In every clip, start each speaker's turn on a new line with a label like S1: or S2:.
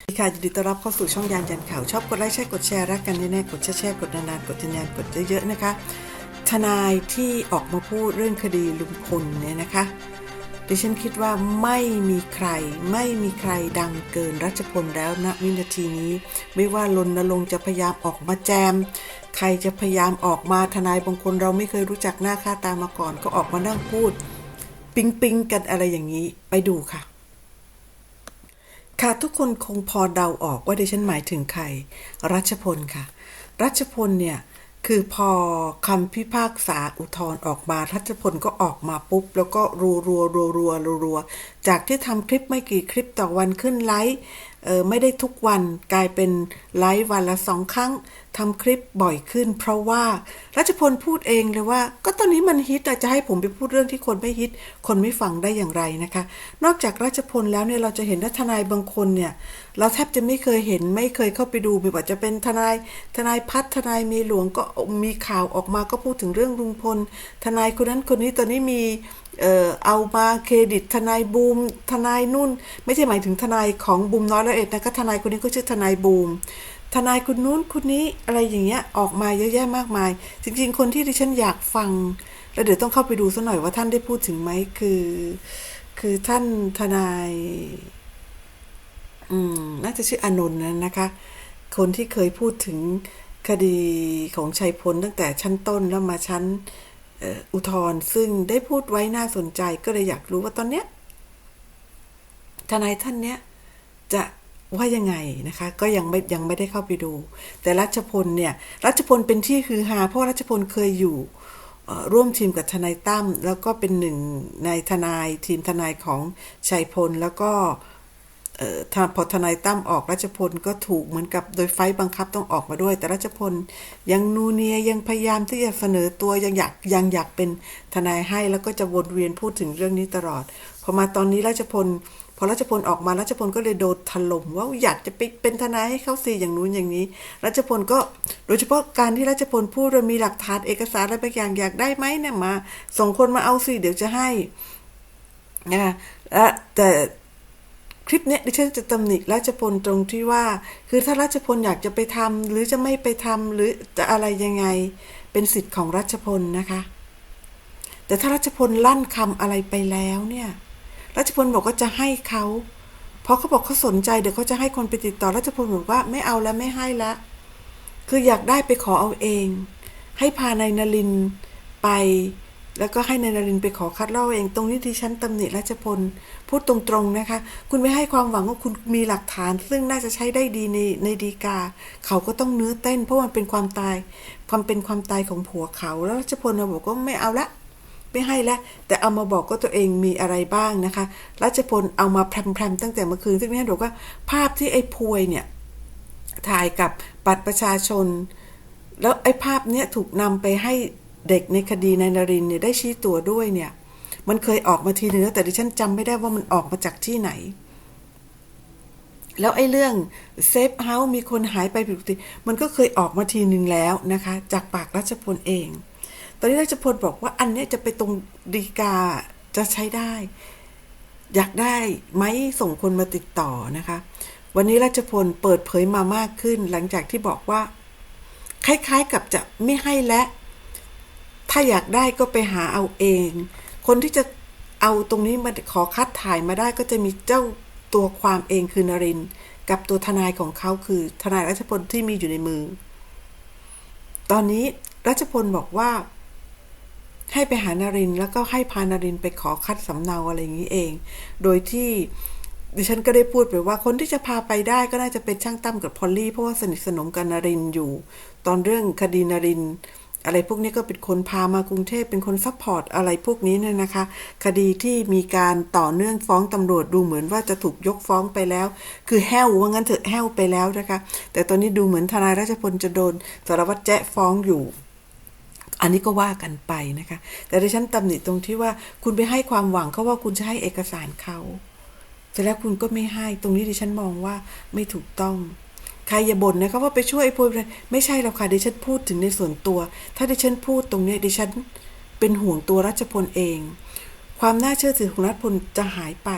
S1: สวัสดีค่ะยินดีต้อนรับเข้าสู่ช่องยานยันข่าว ชอบกดไลค์แชร์กดแชร์รักกันแน่ๆกดแชร์แชร์กดนานๆกดนานๆกดเยอะๆนะคะ ทนายที่ออกมาพูดเรื่องคดีลุงพลเนี่ยนะคะ ดิฉันคิดว่าไม่มีใครไม่มีใครดังเกินรัชพลแล้วณวินาทีนี้ ไม่ว่าลนลงจะพยายามออกมาแจม ใครจะพยายามออกมาทนายบางคนเราไม่เคยรู้จักหน้าค่าตามาก่อน ก็ออกมานั่งพูด ปิ๊งปิงๆกันอะไรอย่างนี้ไปดูค่ะ ค่ะทุกคนคงพอเดาออกว่าดิฉันหมายถึงใคร รัชพลค่ะ รัชพลเนี่ยคือพอคำพิพากษาอุทธรณ์ออกมารัชพลก็ออกมาปุ๊บ แล้วก็รัวรัวรัวรัวรัวรัวจากที่ทำคลิปไม่กี่คลิปต่อวันขึ้นไลฟ์ไม่ได้ทุกวันกลายเป็นไลฟ์วันละสองครั้ง ทำคลิปบ่อยขึ้น เพราะว่ารัชพลพูดเองเลยว่า ก็ตอนนี้มันฮิตจะให้ผมไปพูดเรื่องที่คนไม่ฮิต คนไม่ฟังได้อย่างไรนะคะ นอกจากราชพลแล้วเนี่ยเราจะเห็นทนายบางคนเนี่ยเราแทบจะไม่เคยเห็นไม่เคยเข้าไปดูไม่ว่าจะเป็นทนายทนายพัฒน์ทนายมีหลวงก็มีข่าวออกมาก็พูดถึงเรื่องลุงพล ทนายคนนั้นคนนี้ตอนนี้มีเอ่อเอามาเครดิตทนายบูม ทนายนุ่น ไม่ใช่หมายถึงทนายของบูมน้อยแล้วเอ็ดนะคะทนายคนนี้ก็ชื่อทนายบูม ทนายคนนู้นคนนี้อะไรอย่างเงี้ยออกมาเยอะแยะมากมาย จริง ๆ คนที่ดิฉันอยากฟัง แล้วเดี๋ยวต้องเข้าไปดูสักหน่อยว่าท่านได้พูดถึงไหมคือ คือท่านทนาย อืมน่าจะชื่ออานนท์นะนะคะ คนที่เคยพูดถึงคดีของชัยพลตั้งแต่ชั้นต้นแล้วมาชั้นอุทธร์ซึ่งได้พูดไว้น่าสนใจก็เลยอยากรู้ว่าตอนเนี้ยทนายท่านเนี้ยจะ ว่ายังไงนะคะ ก็ยังไม่ยังไม่ได้เข้าไปดู แต่รัชพลเนี่ยรัชพลเป็นที่ฮือฮาเพราะรัชพลเคยอยู่ร่วมทีมกับทนายตั้มแล้วก็เป็นหนึ่งในทนายทีมทนายของชัยพลแล้วก็พอทนายตั้มออกรัชพลก็ถูกเหมือนกับโดยไฟต์บังคับต้องออกมาด้วย แต่รัชพลยังนูเนียยังพยายามที่จะเสนอตัวยังอยากยังอยากเป็นทนายให้แล้วก็จะวนเวียนพูดถึงเรื่องนี้ตลอด พอมาตอนนี้รัชพล พอรัชพลออกมารัชพลก็เลยโดนถล่มว่าอยากจะไปเป็นทนายให้เขาสิอย่างนู้นอย่างนี้รัชพลก็โดยเฉพาะการที่รัชพลพูดว่ามีหลักฐานเอกสารอะไรบางอย่างอยากได้ไหมเนี่ยมาส่งคนมาเอาสิเดี๋ยวจะให้นะและแต่คลิปเนี้ยดิฉันจะตำหนิราชพลตรงที่ว่า คือถ้าราชพลอยากจะไปทำหรือจะไม่ไปทำหรือจะอะไรยังไง เป็นสิทธิ์ของราชพลนะคะ แต่ถ้าราชพลลั่นคำอะไรไปแล้วเนี่ย ราชพลบอกว่าจะให้เขาเพราะเขาบอกเขาสนใจเดี๋ยวเขาจะให้คนไปติดต่อราชพลบอกว่าไม่เอาแล้วไม่ให้ละ คืออยากได้ไปขอเอาเอง ให้พานายนรินไป แล้วก็ให้นายนรินไปขอคัดเลอกเอง ตรงนี้ที่ฉันตำหนิราชพลพูดตรงๆนะคะ คุณไม่ให้ความหวังว่าคุณมีหลักฐาน ซึ่งน่าจะใช้ได้ดีในในดีกา เขาก็ต้องเนื้อเต้น เพราะมันเป็นความตาย ความเป็นความตายของผัวเขา แล้วราชพลมาบอกว่าไม่เอาละ ไม่ให้แล้วแต่เอามาบอกก็ตัวเองมีอะไรบ้างนะคะรัชพลเอามาแพรมๆตั้งแต่เมื่อคืนซึ่งแม่บอกว่าภาพที่ไอ้พวยเนี่ยถ่ายกับบัตรประชาชน แล้วไอ้ภาพเนี้ยถูกนำไปให้เด็กในคดีนายนรินเนี่ยได้ชี้ตัวด้วยเนี่ยมันเคยออกมาทีนึงแล้วแต่ดิฉันจำไม่ได้ว่ามันออกมาจากที่ไหน แล้วไอ้เรื่องเซฟเฮาส์มีคนหายไปผิดปกติมันก็เคยออกมาทีหนึ่งแล้วนะคะ จากปากรัชพลเอง ตอนนี้รัชพลบอกว่าอันนี้จะไปตรงดีกาจะใช้ได้ อยากได้ไหมส่งคนมาติดต่อนะคะ วันนี้ราชพลเปิดเผยมามากขึ้น หลังจากที่บอกว่า คล้ายๆกับจะไม่ให้และ ถ้าอยากได้ก็ไปหาเอาเอง คนที่จะเอาตรงนี้มาขอคัดถ่ายมาได้ก็จะมีเจ้าตัวความเองคือนริน กับตัวทนายของเขาคือทนายรัชพลที่มีอยู่ในมือ ตอนนี้รัชพลบอกว่า ให้ไปหานารินแล้วก็ให้พานารินไปขอคัดสำเนาอะไรอย่างนี้เอง โดยที่ดิฉันก็ได้พูดไปว่าคนที่จะพาไปได้ก็น่าจะเป็นช่างตั้มกับพอลลี่เพราะว่าสนิทสนมกับนารินอยู่ ตอนเรื่องคดีนาริน อะไรพวกนี้ก็เป็นคนพามากรุงเทพเป็นคนซัพพอร์ตอะไรพวกนี้เนี่ยนะคะ คดีที่มีการต่อเนื่องฟ้องตำรวจดูเหมือนว่าจะถูกยกฟ้องไปแล้ว คือแห้วว่างั้นเถอะแห้วไปแล้วนะคะ แต่ตอนนี้ดูเหมือนทนายราชพลจะโดนสารวัตรแจ้ฟ้องอยู่ อันนี้ก็ว่ากันไปนะคะ แต่ดิฉันตำหนิตรงที่ว่าคุณไปให้ความหวังเขาว่าคุณจะให้เอกสารเขาเสร็จแล้วคุณก็ไม่ให้ ตรงนี้ดิฉันมองว่าไม่ถูกต้อง ใครอย่าบ่นนะคะว่าไปช่วยไอ้พวกไม่ใช่หรอกค่ะดิฉันพูดถึงในส่วนตัว ถ้าดิฉันพูดตรงนี้ดิฉันเป็นห่วงตัวรัชพลเอง ความน่าเชื่อถือของรัฐพลจะหายไป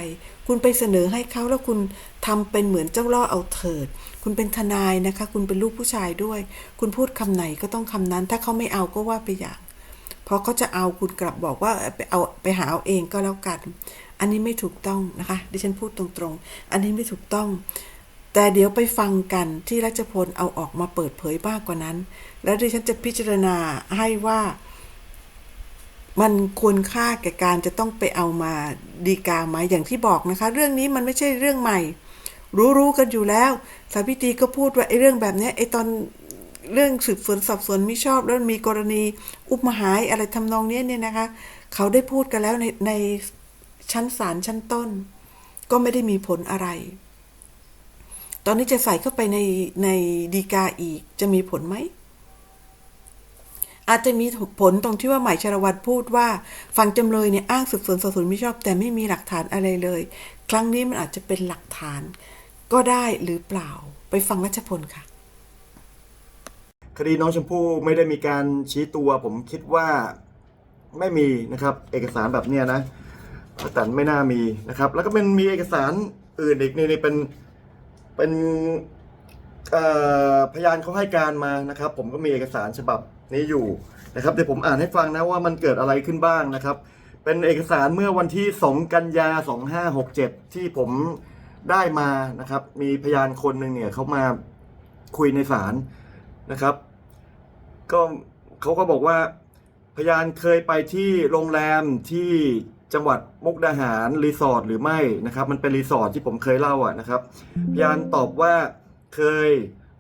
S1: คุณไปเสนอให้เขาแล้วคุณทำเป็นเหมือนเจ้าล่อเอาเถิด คุณเป็นทนายนะคะ คุณเป็นลูกผู้ชายด้วย คุณพูดคำไหนก็ต้องคำนั้น ถ้าเขาไม่เอาก็ว่าไปอย่างเพอเขาจะเอาคุณกลับบอกว่าไปเอาไปหาเอาเองก็แล้วกัน อันนี้ไม่ถูกต้องนะคะ ดิฉันพูดตรงๆ อันนี้ไม่ถูกต้อง แต่เดี๋ยวไปฟังกันที่รัชพลเอาออกมาเปิดเผยมากกว่านั้น แล้วดิฉันจะพิจารณาให้ว่า มันควรค่าแก่การจะต้องไปเอามาดีกาไหมอย่างที่บอกนะคะ เรื่องนี้มันไม่ใช่เรื่องใหม่ รู้ๆกันอยู่แล้ว สาวิตรีก็พูดว่าไอ้เรื่องแบบนี้ไอ้ตอนเรื่องสืบสวนสอบสวนม่ชอบแล้วมีกรณีอุปมหายอะไรทำนองนี้เนี่ยนะคะ เขาได้พูดกันแล้วในในชั้นศาลชั้นต้น ก็ไม่ได้มีผลอะไร ตอนนี้จะใส่เข้าไปในในดีกาอีกจะมีผลไหม อาจจะมีผลตรงที่ว่าหมายชรวัตรพูดว่าฝั่งจำเลยเนี่ยอ้างสืบสวนสอบสวนไม่ชอบ แต่ไม่มีหลักฐานอะไรเลย ครั้งนี้มันอาจจะเป็นหลักฐาน ก็ได้หรือเปล่า ไปฟังรัชพลค่ะ
S2: คดีน้องชมพู่ไม่ได้มีการชี้ตัว ผมคิดว่าไม่มีนะครับ เอกสารแบบเนี้ยนะป้าแตนไม่น่ามีนะครับ แล้วก็เป็นมีเอกสารอื่นอีกนี่นี่เป็นเป็นพยานเขาให้การมานะครับ ผมก็มีเอกสารฉบับ นี้อยู่นะครับเดี๋ยวผมอ่านให้ฟังนะว่ามันเกิดอะไรขึ้นบ้างนะครับ เป็นเอกสารเมื่อวันที่ 2 กันยา 2567 ที่ผมได้มานะครับ มีพยานคนหนึ่งเนี่ยเขามาคุยในศาลนะครับ ก็เขาก็บอกว่าพยานเคยไปที่โรงแรมที่จังหวัดมุกดาหารรีสอร์ทหรือไม่นะครับ มันเป็นรีสอร์ทที่ผมเคยเล่าอะนะครับ พยานตอบว่าเคย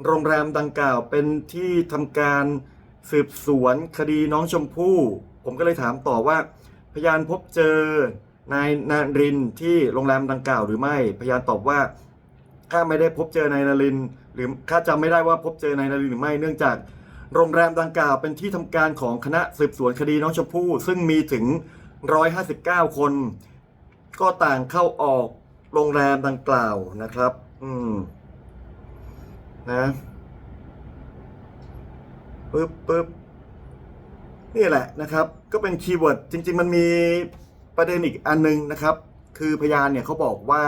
S2: โรงแรมดังกล่าวเป็นที่ทำการ สืบสวนคดีน้องชมพู่ ผมก็เลยถามต่อว่า พยานพบเจอนายนารินที่โรงแรมดังกล่าวหรือไม่ พยานตอบว่าข้าไม่ได้พบเจอนายนาริน หรือข้าจำไม่ได้ว่าพบเจอนายนารินหรือไม่เนื่องจากโรงแรมดังกล่าวเป็นที่ทำการของคณะสืบสวนคดีน้องชมพู่ ซึ่งมีถึง 159 คน ก็ต่างเข้าออกโรงแรมดังกล่าวนะครับ อืม นะ ปึ๊บปึ๊บนี่แหละนะครับ ก็เป็นคีย์เวิร์ดจริง ๆ มันมีประเด็นอีกอันนึงนะครับ คือพยานเนี่ยเขาบอกว่า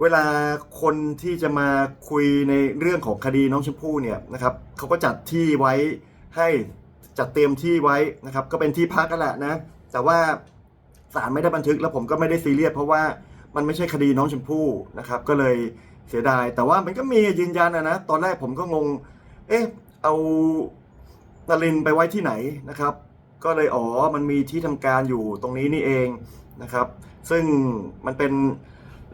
S2: เวลาคนที่จะมาคุยในเรื่องของคดีน้องชมพู่เนี่ยนะครับเขาก็จัดที่ไว้ให้จัดเตรียมที่ไว้นะครับ ก็เป็นที่พักกันแหละนะ แต่ว่าศาลไม่ได้บันทึกแล้วผมก็ไม่ได้ซีเรียสเพราะว่ามันไม่ใช่คดีน้องชมพู่นะครับ ก็เลยเสียดาย แต่ว่ามันก็มียืนยันนะนะตอนแรกผมก็งง เอ๊ะ เอานารินไปไว้ที่ไหนนะครับ ก็เลยอ๋อมันมีที่ทำการอยู่ตรงนี้นี่เองนะครับ ซึ่งมันเป็น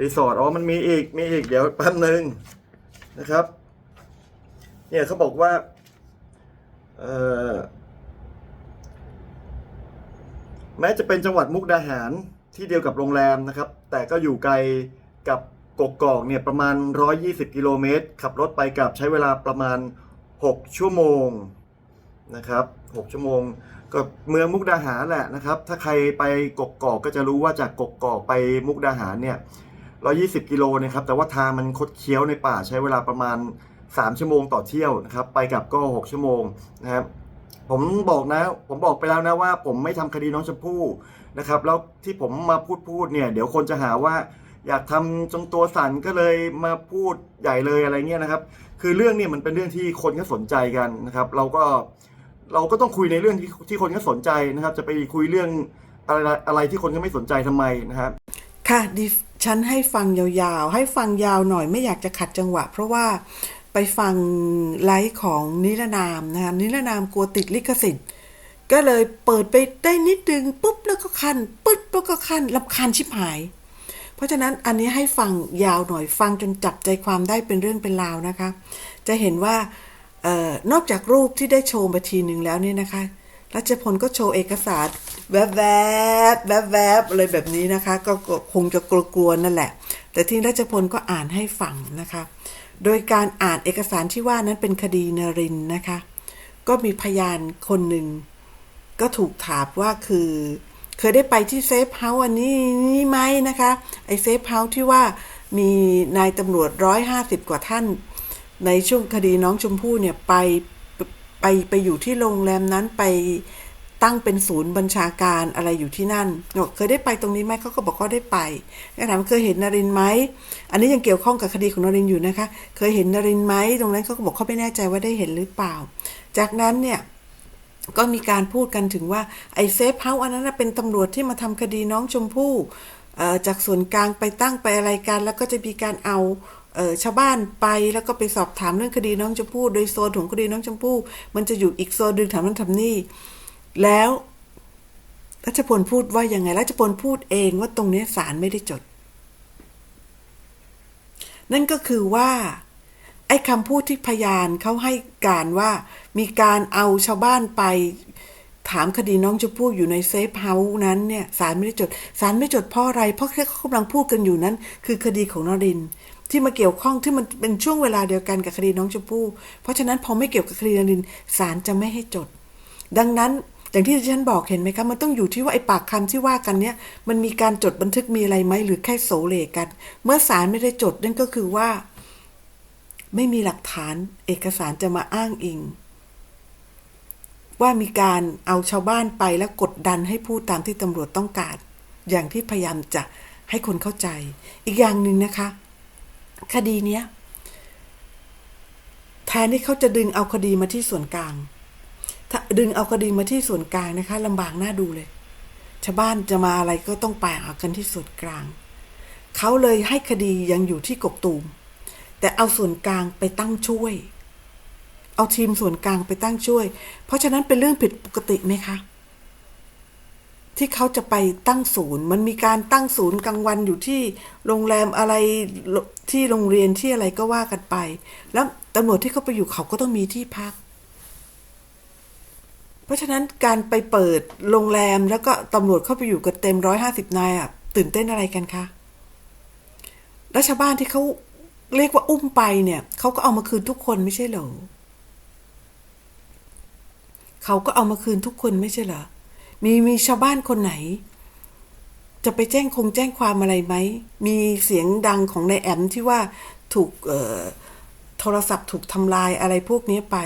S2: รีสอร์ทอ๋อมันมีอีกมีอีกเดี๋ยวแป๊บนึงนะครับเนี่ยเขาบอกว่าเออแม้จะเป็นจังหวัดมุกดาหารที่เดียวกับโรงแรมนะครับ แต่ก็อยู่ไกลกับกกอกเนี่ยประมาณ 120 กิโลเมตร ขับรถไปกลับใช้เวลาประมาณ 6 ชั่วโมงนะครับ6ชั่วโมงก็เมืองมุกดาหารแหละนะครับ ถ้าใครไปกกอกก็จะรู้ว่าจากกกอกไปมุกดาหารเนี่ย120 กิโลนะครับ แต่ว่าทางมันคดเคี้ยวในป่าใช้เวลาประมาณ 3 ชั่วโมงต่อเที่ยวนะครับ ไปกลับก็ 6 ชั่วโมงนะครับ ผมบอกนะ ผมบอกไปแล้วนะว่า ผมไม่ทำคดีน้องชมพู่นะครับ แล้วที่ผมมาพูดพูดเนี่ย เดี๋ยวคนจะหาว่าอยากทำจนตัวสั่นก็เลยมาพูดใหญ่เลยอะไรเงี้ยนะครับ คือเรื่องเนี่ยมันเป็นเรื่องที่คนก็สนใจกันนะครับ เราก็เราก็ต้องคุยในเรื่องที่ที่คนก็สนใจนะครับ จะไปคุยเรื่องอะไรอะไรที่คนก็ไม่สนใจทำไมนะครับ
S1: ค่ะดิฉันให้ฟังยาวๆ ให้ฟังยาวหน่อยไม่อยากจะขัดจังหวะ เพราะว่าไปฟังไลฟ์ของนิรนามนะคะนิรนามกลัวติดลิขสิทธิ์ก็เลยเปิดไปได้นิดนึงปุ๊บแล้วก็คันปึ๊บแล้วก็คันลำคาญชิบหาย เพราะฉะนั้นอันนี้ให้ฟังยาวหน่อยฟังจนจับใจความได้เป็นเรื่องเป็นราวนะคะ จะเห็นว่าออนอกจากรูปที่ได้โชว์มาทีหนึ่งแล้วเนี่ยนะคะรัชพลก็โชว์เอกสารแวบๆแวบแบแบอะไรแบบนี้นะคะ ก็คงจะกลัวๆนั่นแหละ แต่ที่รัชพลก็อ่านให้ฟังนะคะ โดยการอ่านเอกสารที่ว่านั้นเป็นคดีนรินนะคะ ก็มีพยานคนหนึ่งก็ถูกถามว่าคือ เคยได้ไปที่เซฟเฮาส์อันนี้นี่ไหมนะคะ ไอเซฟเฮาส์ที่ว่ามีนายตำรวจร้อยห้าสิบกว่าท่าน ในช่วงคดีน้องชมพู่เนี่ยไปไปไปอยู่ที่โรงแรมนั้นไปตั้งเป็นศูนย์บัญชาการอะไรอยู่ที่นั่นบอกเคยได้ไปตรงนี้ไหมเขาก็บอกเขาได้ไปแล้วถามเคยเห็นนรินไหม อันนี้ยังเกี่ยวข้องกับคดีของนรินอยู่นะคะ เคยเห็นนรินไหม ตรงนั้นเขาก็บอกเขาไม่แน่ใจว่าได้เห็นหรือเปล่า จากนั้นเนี่ย ก็มีการพูดกันถึงว่าไอ้เซฟเฮาส์อันนั้นเป็นตำรวจที่มาทำคดีน้องชมพู่จากส่วนกลางไปตั้งไปอะไรกัน แล้วก็จะมีการเอาเออชาวบ้านไปแล้วก็ไปสอบถามเรื่องคดีน้องชมพู่ โดยโซนของคดีน้องชมพู่ มันจะอยู่อีกโซนดึงถามนั้นทำนี่ แล้วรัชพลพูดว่ายังไงรัชพลพูดเองว่าตรงนี้ศาลไม่ได้จด นั่นก็คือว่า อ้คำพูดที่พยานเขาให้การว่ามีการเอาชาวบ้านไป ถามคดีน้องชมพู่อยู่ในเซฟเฮาส์นั้นเนี่ยศาลไม่ได้จดศาลไม่จดเพราะอะไร เพราะแค่เขากำลังพูดกันอยู่นั้น คือคดีของนรินที่มาเกี่ยวข้องที่มันเป็นช่วงเวลาเดียวกันกับคดีน้องชมพู่เพราะฉะนั้นพอไม่เกี่ยวกับคดีนรินทร์ศาลจะไม่ให้จด ดังนั้นอย่างที่ฉันบอกเห็นไหมคะมันต้องอยู่ที่ว่าไอ้ปากคำที่ว่ากันเนี่ยมันมีการจดบันทึกมีอะไรไหมหรือแค่โสเลกัน เมื่อศาลไม่ได้จดนั่นก็คือว่า ไม่มีหลักฐานเอกสารจะมาอ้างอิง ว่ามีการเอาชาวบ้านไปแล้วกดดันให้พูดตามที่ตำรวจต้องการ อย่างที่พยายามจะให้คนเข้าใจ อีกอย่างหนึ่งนะคะ คดีเนี้ยแทนที่เขาจะดึงเอาคดีมาที่ส่วนกลาง ถ้าดึงเอาคดีมาที่ส่วนกลางนะคะลำบากน่าดูเลยชาวบ้านจะมาอะไรก็ต้องไปเอากันที่ส่วนกลาง เขาเลยให้คดียังอยู่ที่กกตูม แต่เอาส่วนกลางไปตั้งช่วย เอาทีมส่วนกลางไปตั้งช่วย เพราะฉะนั้นเป็นเรื่องผิดปกติไหมคะ ที่เขาจะไปตั้งศูนย์ มันมีการตั้งศูนย์กลางวันอยู่ที่โรงแรมอะไรที่โรงเรียนที่อะไรก็ว่ากันไป แล้วตำรวจที่เขาไปอยู่เขาก็ต้องมีที่พัก เพราะฉะนั้นการไปเปิดโรงแรมแล้วก็ตำรวจเข้าไปอยู่กันเต็มร้อยห้าสิบนายอะตื่นเต้นอะไรกันคะแล้วชาวบ้านที่เขา เรียกว่าอุ้มไปเนี่ยเขาก็เอามาคืนทุกคนไม่ใช่เหรอเขาก็เอามาคืนทุกคนไม่ใช่เหรอมีมีชาวบ้านคนไหน จะไปแจ้งคงแจ้งความอะไรไหมมีเสียงดังของนายแอมที่ว่าถูกโทรศัพท์ถูกทำลายอะไรพวกนี้ไป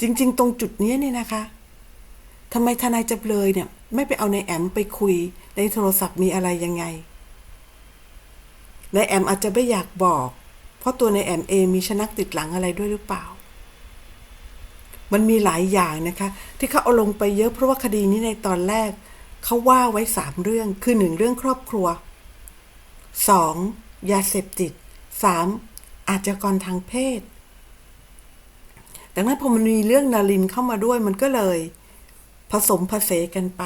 S1: จริง ๆ ตรงจุดนี้เนี่ยนะคะทำไมทนายจำเลยเนี่ย ไม่ไปเอานายแอมไปคุยในโทรศัพท์มีอะไรยังไงนายแอมอาจจะไม่อยากบอก เพราะตัวในแอมเอมีชนักติดหลังอะไรด้วยหรือเปล่า มันมีหลายอย่างนะคะ ที่เขาเอาลงไปเยอะเพราะว่าคดีนี้ในตอนแรก เขาว่าไว้สามเรื่องคือหนึ่งเรื่องครอบครัวสองยาเสพติดสามอาชญากรทางเพศ ดังนั้นพอมันมีเรื่องนารินเข้ามาด้วยมันก็เลย ผสมผสานกันไป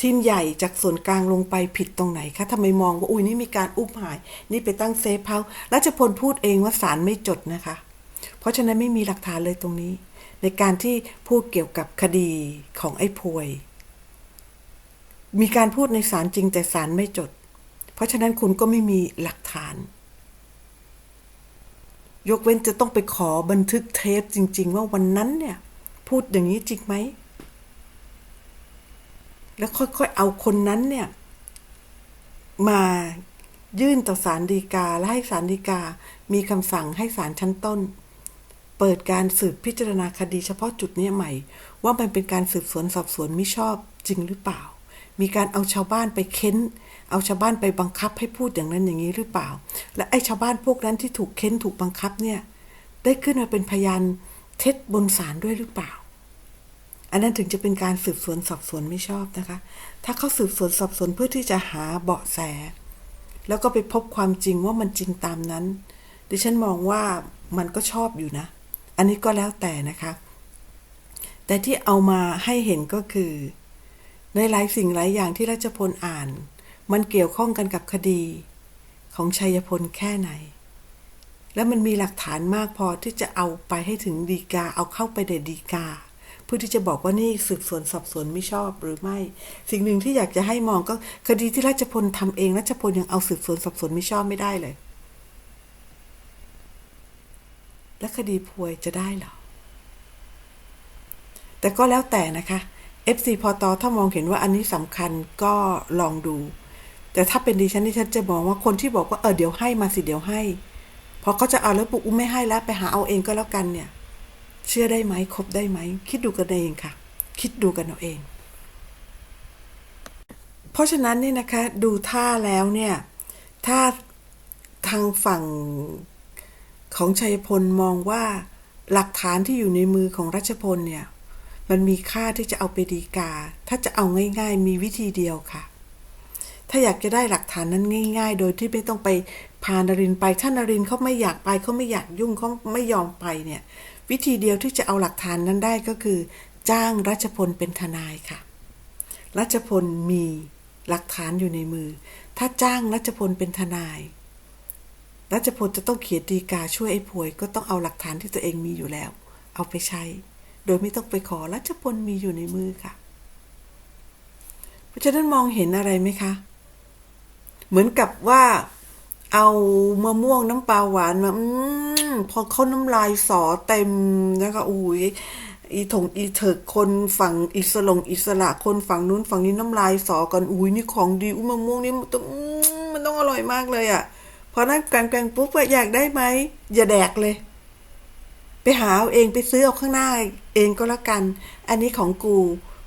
S1: ทีมใหญ่จากส่วนกลางลงไปผิดตรงไหนคะทำไมมองว่าอุ้ยนี่มีการอุ้มหาย นี่ไปตั้งเซฟเฮาส์รัชพลพูดเองว่าศาลไม่จดนะคะ เพราะฉะนั้นไม่มีหลักฐานเลยตรงนี้ ในการที่พูดเกี่ยวกับคดีของไอ้พวย มีการพูดในศาลจริงแต่ศาลไม่จด เพราะฉะนั้นคุณก็ไม่มีหลักฐาน ยกเว้นจะต้องไปขอบันทึกเทปจริง ๆ ว่าวันนั้นเนี่ย พูดอย่างนี้จริงไหม แล้วค่อยๆเอาคนนั้นเนี่ย มายื่นต่อศาลฎีกา และให้ศาลฎีกา มีคำสั่งให้ศาลชั้นต้น เปิดการสืบพิจารณาคดีเฉพาะจุดนี้ใหม่ ว่ามันเป็นการสืบสวนสอบสวนไม่ชอบจริงหรือเปล่า มีการเอาชาวบ้านไปเค้น เอาชาวบ้านไปบังคับให้พูดอย่างนั้นอย่างนี้หรือเปล่า และไอ้ชาวบ้านพวกนั้นที่ถูกเค้นถูกบังคับเนี่ย ได้ขึ้นมาเป็นพยานเท็จบนศาลด้วยหรือเปล่า อันนั้นถึงจะเป็นการสืบสวนสอบสวนไม่ชอบนะคะ ถ้าเขาสืบสวนสอบสวนเพื่อที่จะหาเบาะแส แล้วก็ไปพบความจริงว่ามันจริงตามนั้น ดิฉันมองว่ามันก็ชอบอยู่นะ อันนี้ก็แล้วแต่นะคะ แต่ที่เอามาให้เห็นก็คือ ในหลายสิ่งหลายอย่างที่รัชพลอ่าน มันเกี่ยวข้องกันกับคดีของชัยพลแค่ไหน และมันมีหลักฐานมากพอที่จะเอาไปให้ถึงดีกา เอาเข้าไปในดีกา พื่อที่จะบอกว่านี่สืบสวนสอบสวนไม่ชอบหรือไม่ สิ่งหนึ่งที่อยากจะให้มองก็คดีที่ราชพลทำเองราชพลยังเอาสืบสวนสอบสวนไม่ชอบไม่ได้เลย และคดีพวยจะได้หรอ แต่ก็แล้วแต่นะคะ FC พอตอถ้ามองเห็นว่าอันนี้สำคัญก็ลองดู แต่ถ้าเป็นดิฉันดิฉันจะมองว่าคนที่บอกว่าเออเดี๋ยวให้มาสิเดี๋ยวให้ พอเขาจะเอาแล้วปุ๊บอุ้มไม่ให้แล้วไปหาเอาเองก็แล้วกันเนี่ย เชื่อได้ไหมคบได้ไหม คิดดูกันเองค่ะ คิดดูกันเอาเอง เพราะฉะนั้นเนี่ยนะคะดูท่าแล้วเนี่ยถ้าทางฝั่งของชัยพลมองว่าหลักฐานที่อยู่ในมือของรัชพลเนี่ย มันมีค่าที่จะเอาไปดีกา ถ้าจะเอาง่ายๆ มีวิธีเดียวค่ะ ถ้าอยากจะได้หลักฐานนั้นง่าย ๆ โดยที่ไม่ต้องไปพานรินไปถ้านรินเขาไม่อยากไปเขาไม่อยากยุ่งเขาไม่ยอมไปเนี่ย วิธีเดียวที่จะเอาหลักฐานนั้นได้ก็คือ จ้างรัชพลเป็นทนายค่ะ รัชพลมีหลักฐานอยู่ในมือ ถ้าจ้างรัชพลเป็นทนาย รัชพลจะต้องเขียนดีกาช่วยไอ้ผวย ก็ต้องเอาหลักฐานที่ตัวเองมีอยู่แล้ว เอาไปใช้ โดยไม่ต้องไปขอรัชพลมีอยู่ในมือค่ะ เพราะฉะนั้นมองเห็นอะไรไหมคะ เหมือนกับว่าเอามะม่วงน้ำปลาหวานมาอม พอเขาน้ำลายสอเต็มนะคะอุ้ยอีถงอีเถิกคนฝั่งอิสลงอิสระคนฝั่งนู้นฝั่งนี้น้ำลายสอกันอุ้ยนี่ของดีอุ้ยมะม่วงนี่มันต้องมันต้องอร่อยมากเลยอะ่ะพอนั่งแกงปุ๊บอะอยากได้ไหมอย่าแดกเลย ไปหาเอาเองไปซื้อเอาข้างหน้า เองก็แล้วกัน อันนี้ของกู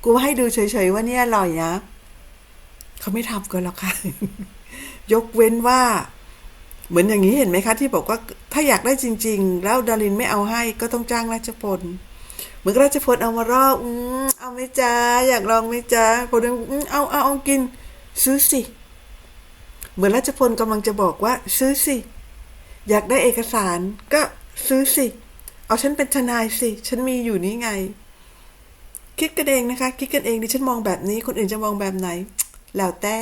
S1: กูให้ดูเฉยๆว่าเนี่ยอร่อยนะเขาไม่ทำกันหรอกค่ะ ยกเว้นว่า เหมือนอย่างนี้เห็นไหมคะ ที่บอกว่าถ้าอยากได้จริง ๆ แล้วดารินไม่เอาให้ก็ต้องจ้างราชพลเหมือนราชพลเอามารอบอืมเอาไม่จ้าอยากลองไม่จ้าพอเอืมเอาเอาเอากิน ซื้อสิ เหมือนราชพลกำลังจะบอกว่า ซื้อสิ อยากได้เอกสารก็ซื้อสิ เอาฉันเป็นทนายสิ ฉันมีอยู่นี่ไง คิดกันเองนะคะ คิดกันเองดิฉันมองแบบนี้ คนอื่นจะมองแบบไหน แล้วแต่